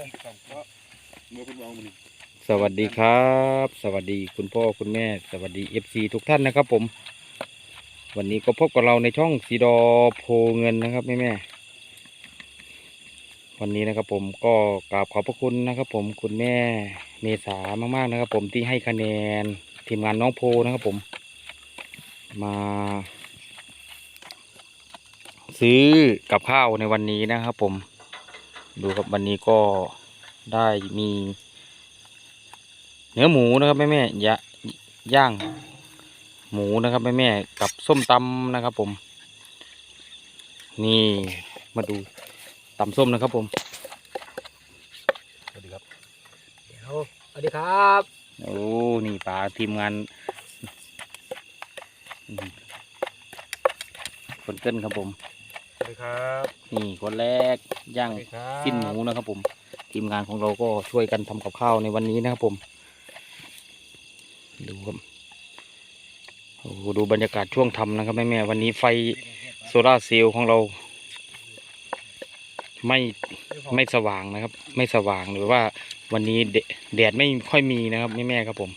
สวัสดีครับ สวัสดีคุณพ่อคุณแม่ สวัสดีเอฟซีทุกท่านนะครับ ผม วันนี้ก็พบกับเราในช่องสีดอโพเงินนะครับแม่แม่วันนี้นะครับผมก็กราบขอบพระคุณนะครับ ผมคุณแม่เมษามากๆนะครับ ผมที่ให้คะแนนทีมงานน้องโพนะครับผม มา ซื้อกับข้าวในวันนี้นะครับผม ดูครับวันนี้ก็ได้มี เนื้อหมูนะครับแม่แม่ๆยะย่าง หมูนะครับแม่แม่ๆกับส้มตำนะครับ ผม นี่มาดูตำส้มนะครับผมสวัสดีครับเดี๋ยวสวัสดีครับโอ้นี่ป๋าทีมงานอืมคนเกินครับผมสวัส ดีครับนี่คนแรกย่างสวัสดีครับสิ้นหมูนะครับผม ทีมงานของเราก็ช่วยกันทำกับข้าวในวันนี้นะครับผม ดูครับโอ้โหดูบรรยากาศช่วงทำนะครับแม่แม่ๆวันนี้ไฟโซลาร์เซลล์ของเรา ไม่ไม่สว่างนะครับ ไม่สว่างหรือว่าวันนี้แดแดดไม่ค่อยมีนะครับแม่แม่ๆครับผม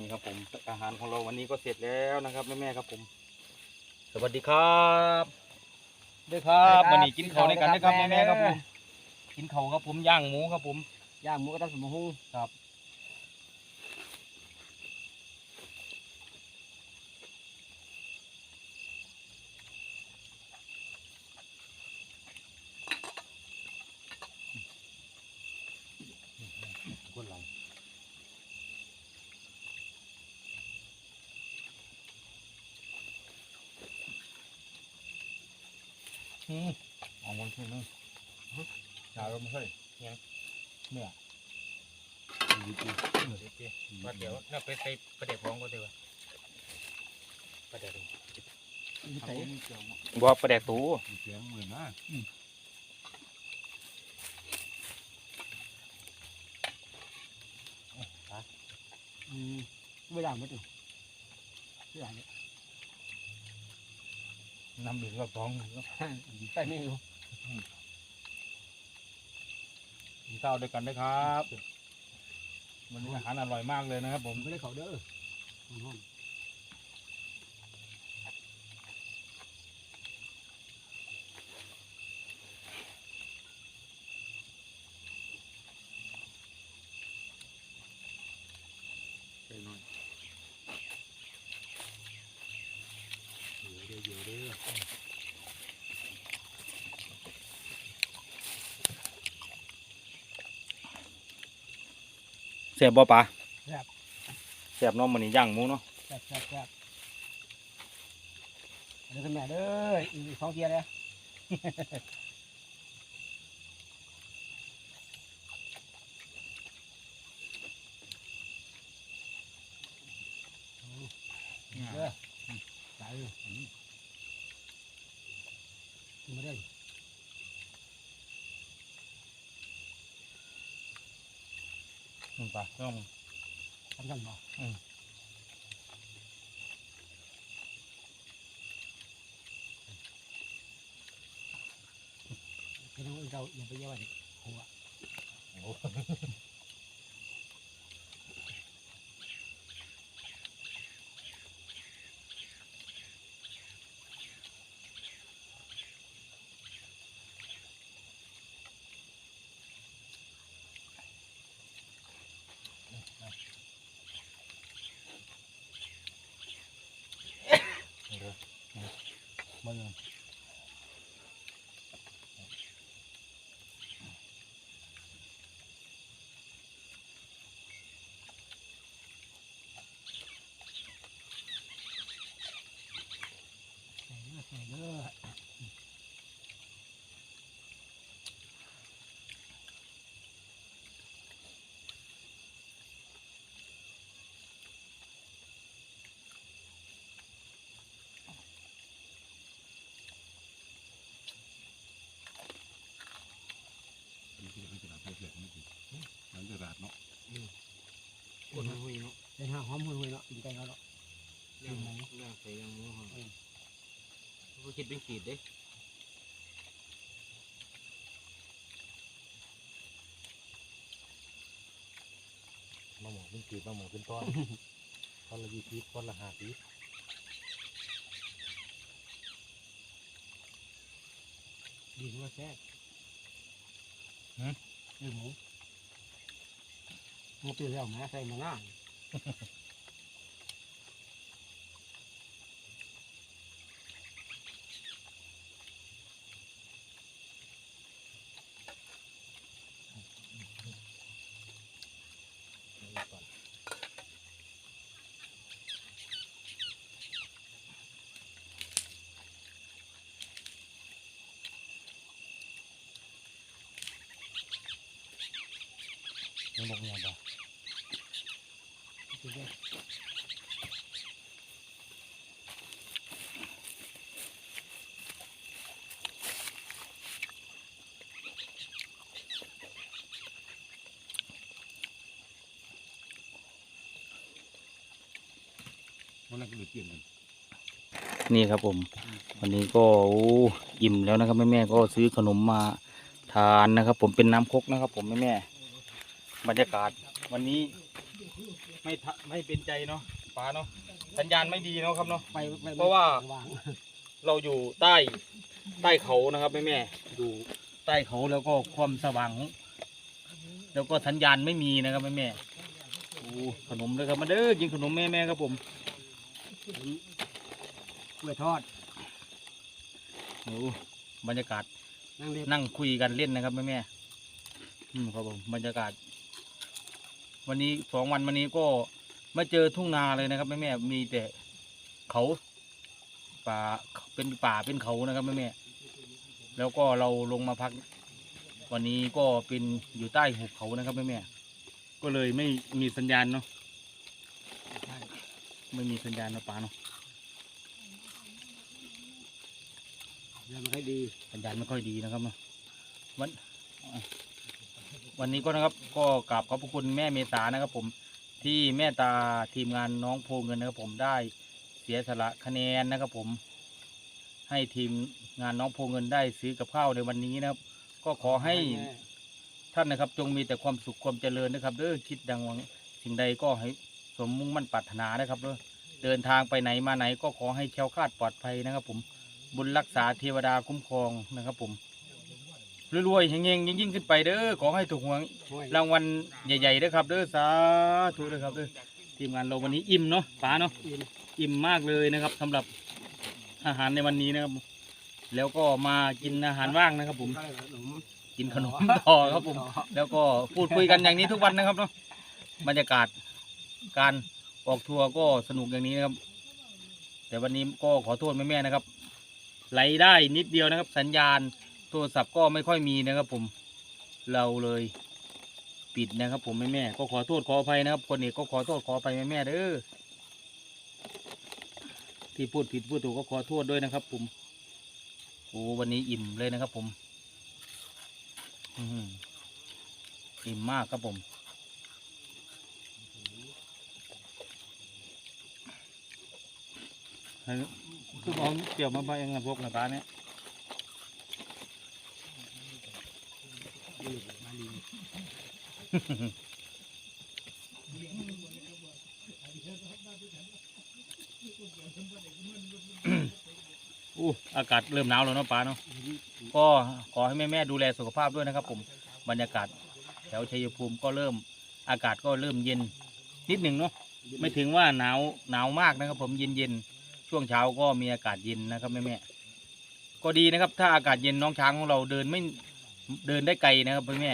นี่ครับ ผมอาหารของเราวันนี้ก็เสร็จแล้วนะครับแม่แม่ๆครับผม สวัสดีครับด้วยครับวันนี้กินเขาวด้วยกันนะครับแม่แม่ๆครับผมกินเขาวครับผมย่างหมูครับผมย่างหมูกระทะสมหุงครับ คนหลังอื มเอาวนขึ้นเลยยาวลงมาเลยยังเมื่อดีดีดีว่าเดี๋ยวน่าไปใส่ประเดี๋ยวพร้อมก็เดี๋ยวประเดี๋ยวใส่บ่ประเดี๋ยวตูเสียงเหมือนนะอืมไม่ย่างไม่ถึงไม่ย่างเนี่ยน้ำเหลืองกระป๋องใส่ไม่อยู่กินข้าวด้วยกันนะครับ วันนี้อาหารอร่อยมากเลยนะครับผมไม่ได้เขาเด้อห้อง เสียบบ่ปะเสียบเน้องมันนี่ย่างหมูเนาะแซ่บแซ่บแซ่บเดี๋ยวคุณแม่เด้ออีกสองเทียเลยเด้อใส่มาได้อื ปะต้องทำกันบ่พี่น้องเราอย่าไปเยอะไปหัว มันใส่เด้อใส่เด้อคนหุยเนาะเป็น ห้าหอมหุยเนาะกินไก่เขาเนาะย่างเรื่องใส่ย่างหมูหอมก็คิดเป็นขีดเด้มาหมอเป็นขีดมาหมอเป็นต้อนต้นละยี่สิบต้นละห้าสิบดีกว่าแซ่บหืมเออหมูหมูเปรี้ยวแม่ใส่มาง่าย 먹냐봐. ด้มันน่าจะเปลี่ยนกันนี่ครับผม วันนี้ก็โอ้อิ่มแล้วนะครับแม่แม่ๆก็ซื้อขนมมาทานนะครับ ผมเป็นน้ำครกนะครับ ผมแม่แม่ๆบรรยากาศวันนี้ ไม่ทะไม่เป็นใจเนาะป้าเนาะสัญญาณไม่ดีเนาะครับเนาะ ไปไปเพราะว่าวางเราอยู่ใต้ใต้เขานะครับแม่แม่ๆอยู่ใต้เขาแล้วก็ความสว่างของแล้วก็สัญญาณไม่มีนะครับแม่แม่ๆโอ้ขนมเลยครับมาเด้อกินขนมแม่แม่ๆครับผมกล้วยทอดโอ้บรรยากาศนั่งเล่นนั่งคุยกันเล่นนะครับแม่แม่ๆอืมครับผมบรรยากาศ วันนี้สองวันวันนี้ก็ไม่เจอทุ่งนาเลยนะครับแม่แม่ๆมีแต่เขาป่าเป็นป่าเป็นเขานะครับแม่แม่ๆแล้วก็เราลงมาพัก วันนี้ก็เป็นอยู่ใต้หุบเขานะครับแม่แม่ๆก็เลยไม่มีสัญญาณเนาะไม่มีสัญญาณนะป่าเนาะยังไม่ค่อยดีสัญญาณไม่ค่อยดีนะครับเนาะวัน วันนี้ก็นะครับก็กราบขอบพระคุณแม่เมตานะครับ ผมที่แม่ตาทีมงานน้องโพเงินนะครับ ผมได้เสียสละคะแนนนะครับ ผม ให้ทีมงานน้องโพเงินได้ซื้อกับข้าวในวันนี้นะครับ ก็ขอให้ท่านนะครับ จงมีแต่ความสุขความเจริญนะครับเด้อคิดดังหวังสิ่งใดก็ให้สมมุ่งมั่นปรารถนานะครับเด้อเดินทางไปไหนมาไหนก็ขอให้แคล้วคลาดปลอดภัยนะครับ ผมบุญรักษาเทวดาคุ้มครองนะครับ ผม รวยๆเฮงๆยิ่งๆขึ้นไปเด้อขอให้ถูกหวยห้วยรางวัลใหญ่ๆเด้อครับเด้อสาธุเด้อครับเด้อทีมงานเราวันนี้อิ่มเนาะป๋าเนาะอินอิ่มมากเลยนะครับสำหรับอาหารในวันนี้นะครับ แล้วก็มากินอาหารว่างนะครับผมก็เลยขนมกินขนมต่อครับผม แล้วก็พูดคุยกันอย่างนี้ทุกวันนะครับเนาะบรรยากาศการออกทัวร์ก็สนุกอย่างนี้นะครับ แต่วันนี้ก็ขอโทษแม่ๆนะครับไหลได้นิดเดียวนะครับ สัญญาณ โทรศัพท์ก็ไม่ค่อยมีนะครับผมเราเลยปิดนะครับผมแม่ๆก็ขอโทษขออภัยนะครับ คนเอกก็ขอโทษขออภัยแม่ๆเด้อที่พูดผิดพูดถูกก็ขอโทษด้วยนะครับ ผมโอ้วันนี้อิ่มเลยนะครับ ผมอืมอิ่มมากครับผมเฮ้ยคือบอกเกี่ยวมาไปเองนะพวกนะป้าเนี่ย นี่มาลี อู้อากาศเริ่มหนาวแล้วเนาะป้าเนาะก็ขอให้แม่แม่ดูแลสุขภาพด้วยนะครับ ผมบรรยากาศแถวชัยภูมิก็เริ่มอากาศก็เริ่มเย็นนิดหนึ่งเนาะไม่ถึงว่าหนาวหนาวมากนะครับ ผมเย็นเย็นช่วงเช้าก็มีอากาศเย็นนะครับแม่แม่ก็ดีนะครับ ถ้าอากาศเย็นน้องช้างของเราเดินไม่เดินได้ไกลนะครับแม่แม่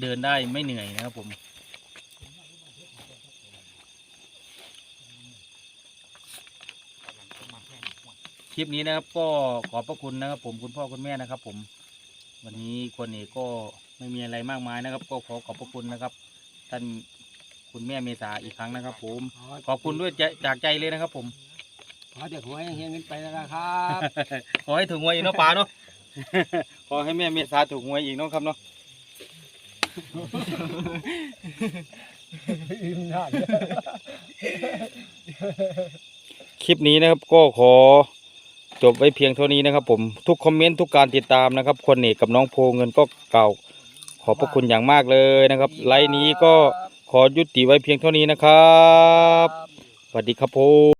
เดินได้ไม่เหนื่อยนะครับผม คลิปนี้นะครับ ก็ขอบพระคุณนะครับผมคุณพ่อคุณแม่นะครับ ผม วันนี้คนเอกก็ไม่มีอะไรมากมายนะครับ ก็ขอขอบพระคุณนะครับ ท่านคุณแม่เมษาอีกครั้งนะครับ ผม ขอขอบคุณด้วยใจจากใจเลยนะครับ ผมขอเด็กหวยเฮงขึ้นไปแล้วนะครับ ขอให้ถูกหวยอีกเนาะป๋าเนาะ ขอให้แม่เมษาถูกหวยอีกเนาะครับเนาะ อิ่มได้คลิปนี้นะครับก็ขอจบไว้เพียงเท่านี้นะครับ ผมทุกคอมเมนต์ทุกการติดตามนะครับคนเอกกับน้องโพเงินก็เก่าขอบพระคุณอย่างมากเลยนะครับไลน์นี้ก็ขอยุติไว้เพียงเท่านี้นะครับสวัสดีครับผม